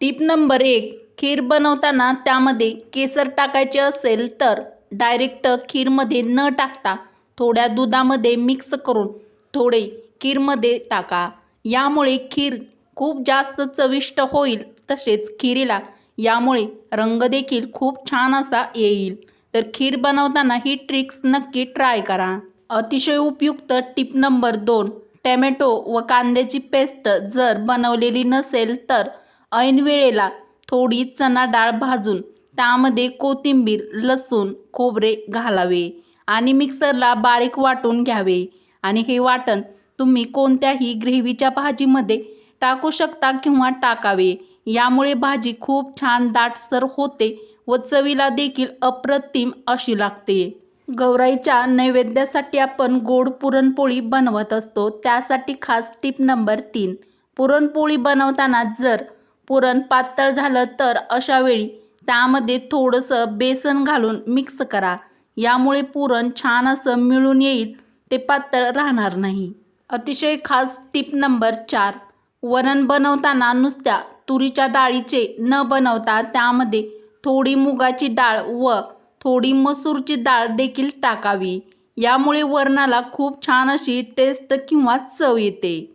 Tip number एक खीर बनवताना त्यामध्ये केसर टाकायचे असेल तर डायरेक्ट खीरमध्ये न टाकता थोड्या दुधामध्ये मिक्स करून थोडे खीरमध्ये टाका. यामुळे खीर खूप जास्त चविष्ट होईल तसेच खिरीला यामुळे रंग देखील खूप छान असा येईल. तर खीर बनवताना ही ट्रिक्स नक्की ट्राय करा. अतिशय उपयुक्त टिप नंबर दोन टॅमॅटो व कांद्याची पेस्ट जर बनवलेली नसेल तर ऐन वेळेला थोडी चणा डाळ भाजून त्यामध्ये कोथिंबीर लसूण खोबरे घालावे आणि मिक्सरला बारीक वाटून घ्यावे. आणि हे वाटण तुम्ही कोणत्याही ग्रेव्हीच्या भाजीमध्ये टाकू शकता किंवा टाकावे. यामुळे भाजी खूप छान दाटसर होते व चवीला देखील अप्रतिम अशी लागते. गौराईच्या नैवेद्यासाठी आपण गोड पुरणपोळी बनवत असतो. त्यासाठी खास टिप नंबर तीन. पुरणपोळी बनवताना जर पुरण पातळ झालं तर अशावेळी त्यामध्ये थोडंसं बेसन घालून मिक्स करा. यामुळे पुरण छान असं मिळून येईल ते पातळ राहणार नाही. अतिशय खास टिप नंबर चार. वरण बनवताना नुसत्या तुरीच्या डाळीचे न बनवता त्यामध्ये थोडी मुगाची डाळ व थोडी मसूरची डाळ देखील टाकावी. यामुळे वरणाला खूप छान अशी टेस्ट किंवा चव येते.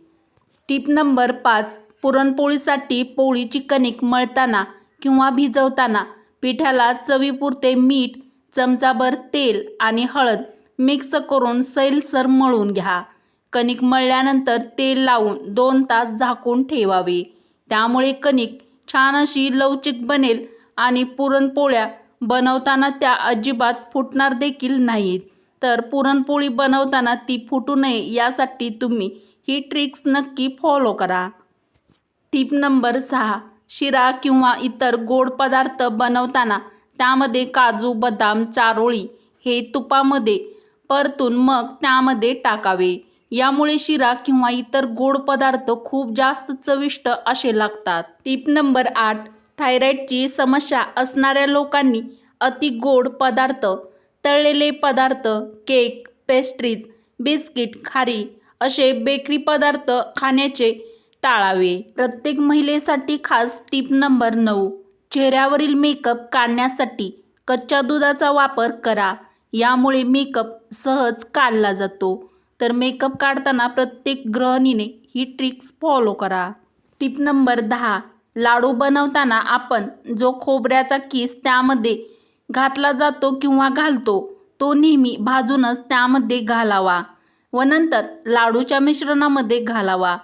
टिप नंबर पाच. पुरणपोळीसाठी पोळीची कणिक मळताना किंवा भिजवताना पिठाला चवीपुरते मीठ चमचाभर तेल आणि हळद मिक्स करून सैलसर मळून घ्या. कणिक मळल्यानंतर तेल लावून दोन तास झाकून ठेवावे. त्यामुळे कणिक छान अशी लवचिक बनेल आणि पुरणपोळ्या बनवताना त्या अजिबात फुटणार देखील नाहीत. तर पुरणपोळी बनवताना ती फुटू नये यासाठी तुम्ही ही ट्रिक्स नक्की फॉलो करा. टीप नंबर सहा शिरा किंवा इतर गोड पदार्थ बनवताना त्यामध्ये काजू बदाम चारोळी हे तुपामध्ये परतून मग त्यामध्ये टाकावे. यामुळे शिरा किंवा इतर गोड पदार्थ खूप जास्त चविष्ट असे लागतात. टीप नंबर आठ थायरॉईडची समस्या असणाऱ्या लोकांनी अति गोड पदार्थ तळलेले पदार्थ केक पेस्ट्रीज बिस्किट खारी असे बेकरी पदार्थ खाण्याचे टाळावे. प्रत्येक महिलेसाठी खास टीप नंबर नऊ. चेहऱ्यावरील मेकअप काढण्यासाठी कच्च्या दुधाचा वापर करा. यामुळे मेकअप सहज काढला जातो. तर मेकअप काढताना प्रत्येक गृहिणीने ही ट्रिक्स फॉलो करा. टिप नंबर दहा. लाडू बनवताना आपण जो खोबऱ्याचा किस त्यामध्ये घातला जातो किंवा घालतो तो नेहमी भाजूनच त्यामध्ये घालावा व नंतर लाडूच्या मिश्रणामध्ये घालावा.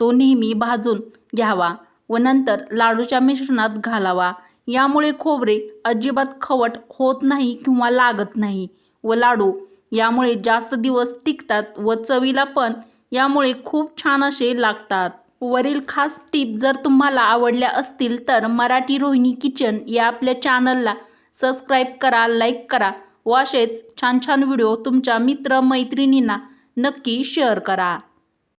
तो नेहमी भाजून घ्यावा व नंतर लाडूच्या मिश्रणात घालावा. यामुळे खोबरे अजिबात खवट होत नाही किंवा लागत नाही व लाडू यामुळे जास्त दिवस टिकतात व चवीला पण यामुळे खूप छान असे लागतात. वरील खास टीप जर तुम्हाला आवडल्या असतील तर मराठी रोहिणी किचन या आपल्या चॅनलला सबस्क्राईब करा लाईक करा व असेच छान छान व्हिडिओ तुमच्या मित्र मैत्रिणींना नक्की शेअर करा.